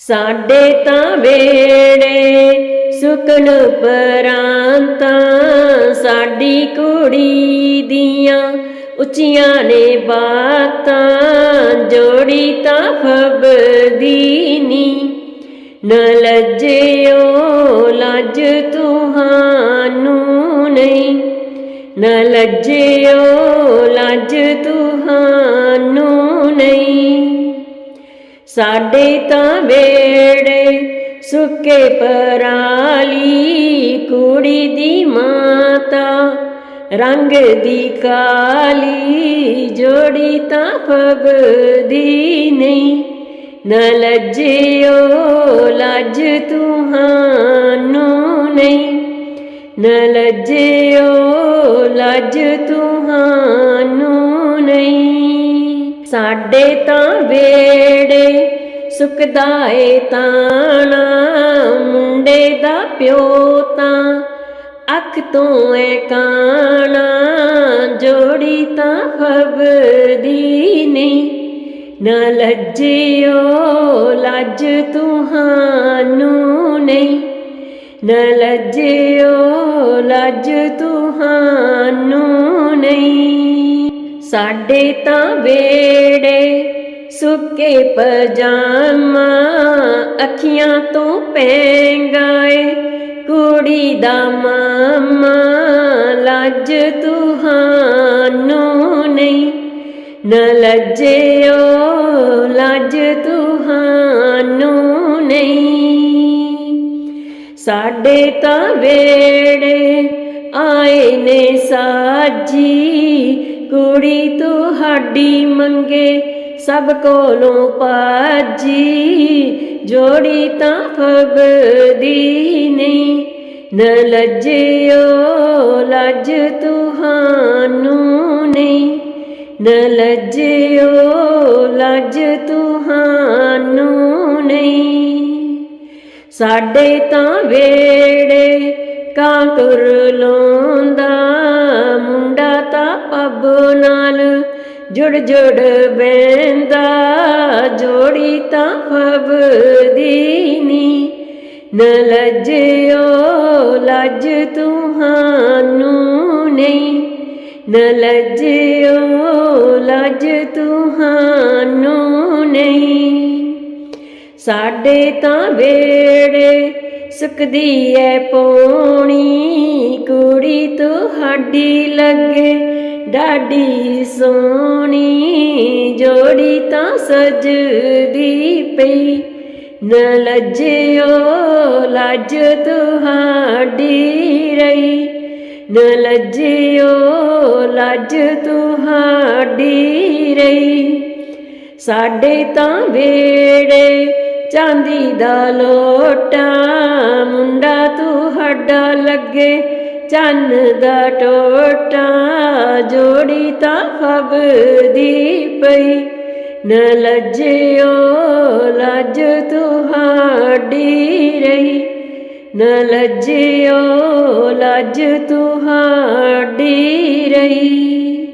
ਸਾਡੇ ਤਾਂ ਵੇੜੇ ਸੁਕਣ ਪਰਾਂਤਾਂ, ਸਾਡੀ ਕੁੜੀ ਦੀਆਂ ਉੱਚੀਆਂ ਨੇ ਬਾਤਾਂ, ਜੋੜੀ ਤਾਂ ਫਬਦੀ ਨੀ। ਨ ਲੱਜਿਓ ਲੱਜ ਤੁਹਾਨੂੰ ਨਹੀਂ। ਨ ਲੱਜਿਓ ਲੱਜ ਤੁਹਾਨੂੰ ਨਹੀਂ। ਸਾਡੇ ਤਾਂ ਵੇੜੇ ਸੁੱਕੇ ਪਰਾਲੀ, ਕੁੜੀ ਦੀ ਮਾਤਾ, ਰੰਗ ਦੀ ਕਾਲੀ, ਜੋੜੀ ਤਾਂ ਫਬਦੀ ਨਹੀਂ। ਨ ਲੱਜਿਓ, ਲੱਜ ਤੁਹਾਨੂੰ ਨਹੀਂ। ਨ ਲੱਜਿਓ, ਲੱਜ ਤੁਹਾਨੂੰ ਸਾਡੇ ਤਾਂ ਵੇੜੇ ਸੁਕਦਾ ਏ ਤਾਣਾ, ਮੁੰਡੇ ਦਾ ਪਿਓ ਤਾਂ ਅੱਖ ਤੋਂ ਏ ਕਾਣਾ, ਜੋੜੀ ਤਾਂ ਫਬਦੀ ਨਹੀਂ। ਨਾ ਲੱਜਿਓ ਲੱਜ ਤੁਹਾਨੂੰ ਨਹੀਂ। ਨ ਲੱਜਿਓ ਲੱਜ ਤੁਹਾਨੂੰ ਨਹੀਂ। ਸਾਡੇ ਤਾਂ ਵੇੜੇ ਸੁੱਕੇ ਪਜਾਮਾ ਅੱਖੀਆਂ ਤੋਂ ਪੈਂਗਾਏ। ਕੁੜੀ ਦਾ ਮਾਮਾ, ਲੱਜ ਤੁਹਾਨੂੰ ਨਹੀਂ। ਨ ਲੱਜਿਓ, ਲੱਜ ਤੁਹਾਨੂੰ ਨਹੀਂ। ਸਾਡੇ ਤਾਂ ਵੇੜੇ ਆਏ ਨੇ ਸਾਜੀ। ਕੁੜੀ ਤੁਹਾਡੀ ਮੰਗੇ ਸਭ ਕੋਲੋਂ ਪਾਜੀ ਜੋੜੀ ਤਾਂ ਫਬਦੀ ਨਹੀਂ। ਨ ਲੱਜਿਓ ਲੱਜ ਤੁਹਾਨੂੰ ਨਹੀਂ। ਨ ਲੱਜਿਓ ਲੱਜ ਤੁਹਾਨੂੰ ਨਹੀਂ। ਸਾਡੇ ਤਾਂ ਵੇੜੇ ਕਾਂਕੁਰ ਲਾਉਂਦਾ ਮੁੰਡਾ ਤਾਂ ਪੱਬ ਨਾਲ ਜੁੜ ਜੁੜ ਬੈਂਦਾ ਜੋੜੀ ਤਾਂ ਫਬਦੀ ਨੀ। ਨ ਲੱਜਿਓ ਲੱਜ ਤੁਹਾਨੂੰ ਨਹੀਂ। ਨ ਲੱਜਿਓ ਲੱਜ ਤੁਹਾਨੂੰ ਨਹੀਂ। ਸਾਡੇ ਤਾਂ ਵੇੜੇ ਸੁਕਦੀ ਐ ਪੋਣੀ, ਕੁੜੀ ਤੁਹਾਡੀ ਲੱਗੇ, ਡਾਡੀ ਸੋਹਣੀ, ਜੋੜੀ ਤਾਂ ਸਜਦੀ ਪਈ। ਨ ਲੱਜਿਓ, ਲੱਜ ਤੁਹਾਡੀ ਰਹੀ। ਨ ਲੱਜਿਓ, ਲੱਜ ਤੁਹਾਡੀ ਰਹੀ। ਸਾਡੇ ਤਾਂ ਵੇੜੇ ਚਾਂਦੀ ਦਾ ਲੋਟਾ, ਮੁੰਡਾ ਤੂੰ ਹੱਡਾ ਲੱਗੇ, ਚੰਨ ਦਾ ਟੋਟਾ, ਜੋੜੀ ਤਾਂ ਫਬਦੀ ਪਈ। ਨ ਲੱਜਿਓ, ਲੱਜ ਤੁਹਾਡੀ ਰਹੀ। ਨ ਲੱਜਿਓ, ਲੱਜ ਤੁਹਾਡੀ ਰਹੀ।